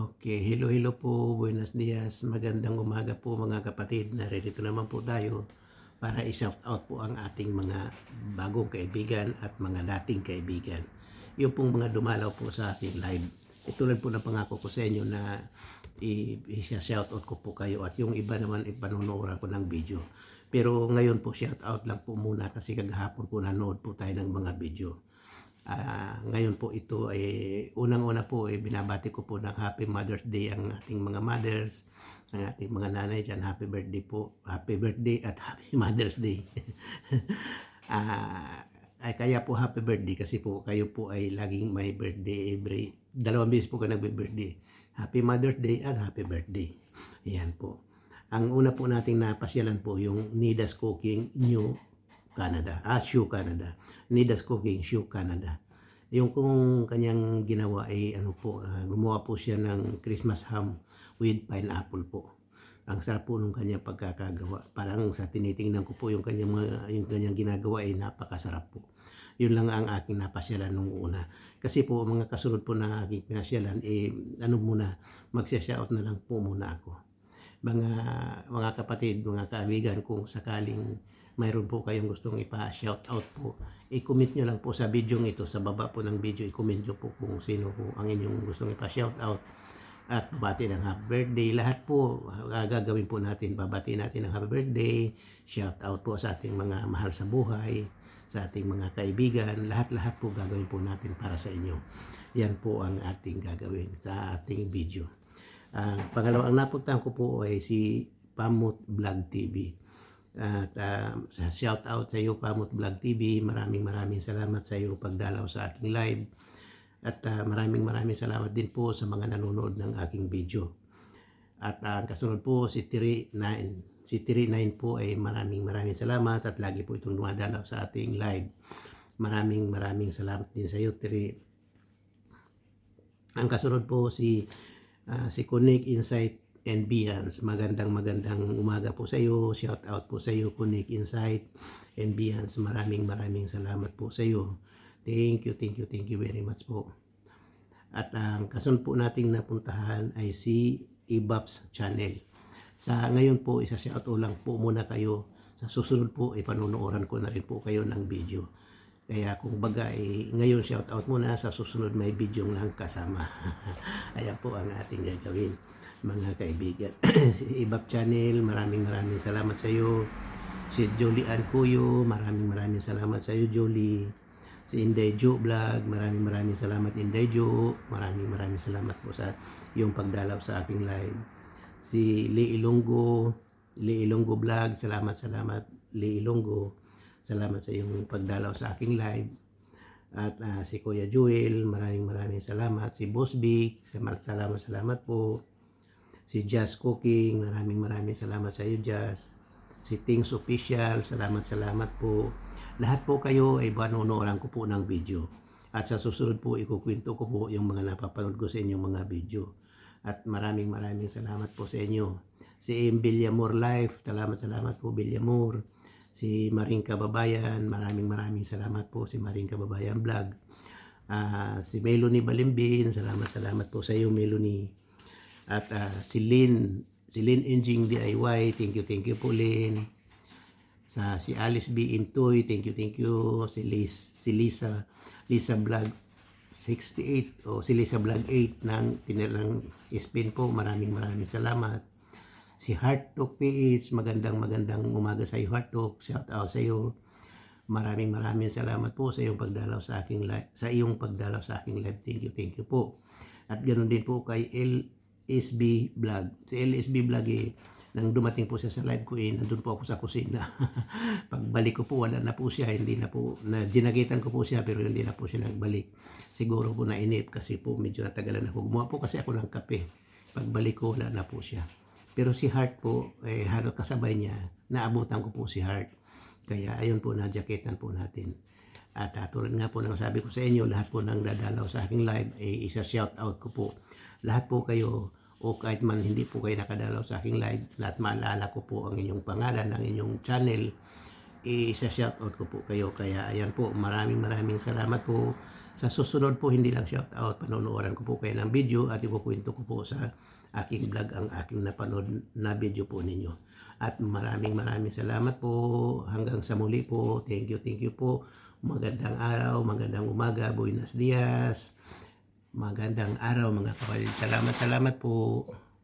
Okay, hello hello po, buenos dias, magandang umaga po mga kapatid. Narito naman po tayo para i-shout out po ang ating mga bagong kaibigan at mga dating kaibigan. Yung pong mga dumalaw po sa ating live. Itulad po ng pangako ko sa inyo na i-shout out ko po kayo at yung iba naman ipanunuoran ko ng video. Pero ngayon po shout out lang po muna kasi kagahapon po nanood po tayo ng mga video. Ah, ngayon po ito ay unang-una po ay binabati ko po ng Happy Mother's Day ang ating mga mothers, ang ating mga nanay dyan. Happy birthday po. Happy birthday at Happy Mother's Day. Ah, ay kaya po happy birthday kasi po kayo po ay laging may birthday every dalawang beses po kayo nagbe-birthday. Happy Mother's Day at Happy birthday. Yan po. Ang una po nating napasyalan po yung Nidas Cooking New Canada. Ah, Shoe Canada. Nidas Cooking Shoe Canada. Yung kung kanyang ginawa ay ano po, ah, gumawa po siya ng Christmas ham with pineapple po. Ang sarap po nung kanyang pagkakagawa. Parang sa tinitingnan ko po yung kanyang, yung kanyang ginagawa ay napakasarap po. Yun lang ang aking napasyalan nung una. Kasi po mga kasunod po na aking pinasyalan, eh, ano muna, magsya-shout na lang po muna ako mga mga kapatid, mga kaibigan, kung sakaling mayroon po kayong gustong ipa-shout out po, i-comment nyo lang po sa video ito, sa baba po ng video, i-comment nyo po kung sino po ang inyong gustong ipa-shout out at babati ng happy birthday. Lahat po ah, gagawin po natin, babati natin ng happy birthday, shout out po sa ating mga mahal sa buhay, sa ating mga kaibigan, lahat-lahat po gagawin po natin para sa inyo. Yan po ang ating gagawin sa ating video. Ang pangalawa, ang napuntahan ko po ay si Pamut Vlog TV. At sa shout out sa iyo Pamut Vlog TV, maraming maraming salamat sa iyong pagdalaw sa aking live. At ah, maraming maraming salamat din po sa mga nanonood ng aking video. At ang kasunod po si Tiri 9. Si Tiri 9 po ay maraming maraming salamat at lagi po itong dumadalaw sa ating live. Maraming maraming salamat din sa iyo Tiri. Ang kasunod po si Ah, si Kunik Insight and Behance. Magandang magandang umaga po sa iyo. Shout out po sa iyo Kunik Insight and Behance. Maraming maraming salamat po sa iyo. Thank you, thank you, thank you very much po. At ang kasunod po nating napuntahan ay si Ibaps Channel. Sa ngayon po, isa shout out lang po muna kayo. Sa susunod po, ipanunuoran ko na rin po kayo ng video. Kaya kung baga, eh, ngayon shout out muna, sa susunod may video lang kasama. Ayan po ang ating gagawin, mga kaibigan. si Ibap Channel, maraming maraming salamat sa iyo. Si Jolie Ann Cuyo, maraming maraming salamat sa iyo, Jolie. Si Inday Jo Vlog, maraming maraming salamat Inday Jo. Maraming maraming salamat po sa yung pagdalaw sa aking live. Si Lee Ilonggo, Lee Ilonggo Vlog, salamat salamat Lee Ilonggo. Salamat sa iyong pagdalaw sa aking live. At ah, si Kuya Joel, maraming maraming salamat. Si Boss Vic, salamat salamat, po. Si Jazz Cooking, maraming maraming salamat sa iyo Jazz. Si Things Official, salamat salamat po. Lahat po kayo ay panunuoran ko po ng video. At sa susunod po, ikukwento ko po yung mga napapanood ko sa inyong mga video. At maraming maraming salamat po sa inyo. Si M. Villamor Life, salamat salamat po Villamor si Maring Kababayan, maraming maraming salamat po si Maring Kababayan Vlog. Ah, si Melanie Balimbin, salamat salamat po sa iyo Melanie. At ah, si Lynn, si Lynn Enging DIY, thank you thank you po Lynn. Sa si Alice B. Intoy, thank you thank you. Si Liz, si Lisa, Lisa Vlog 68 o si Lisa Vlog 8 ng tinilang spin po, maraming maraming salamat si Heart Talk PH. Magandang magandang umaga sa iyo Heart Talk. Shout out sa iyo. Maraming maraming salamat po sa iyong pagdalaw sa aking live, sa iyong pagdalaw sa aking live. Thank you, thank you po. At ganoon din po kay LSB Vlog. Si LSB Vlog eh, nang dumating po siya sa live ko eh, nandun po ako sa kusina. Pagbalik ko po, wala na po siya, hindi na po, na, ginagitan ko po siya, pero hindi na po siya nagbalik. Siguro po nainip kasi po medyo natagalan ako. Gumawa po kasi ako ng kape. Pagbalik ko, wala na po siya. Pero si Heart po, eh, halos kasabay niya, naabutan ko po si Heart. Kaya ayun po, na-jacketan po natin. At uh, tulad nga po ng sabi ko sa inyo, lahat po ng dadalaw sa aking live, ay isa shout out ko po. Lahat po kayo, o kahit man hindi po kayo nakadalaw sa aking live, lahat maalala ko po ang inyong pangalan, ang inyong channel, i-shoutout ko po kayo. Kaya ayan po, maraming maraming salamat po. Sa susunod po, hindi lang shoutout, panonoodin ko po kayo ng video at ikukwento ko po sa aking vlog ang aking napanood na video po ninyo. At maraming maraming salamat po. Hanggang sa muli po. Thank you, thank you po. Magandang araw, magandang umaga, buenos dias. Magandang araw mga kapatid. Salamat, salamat po.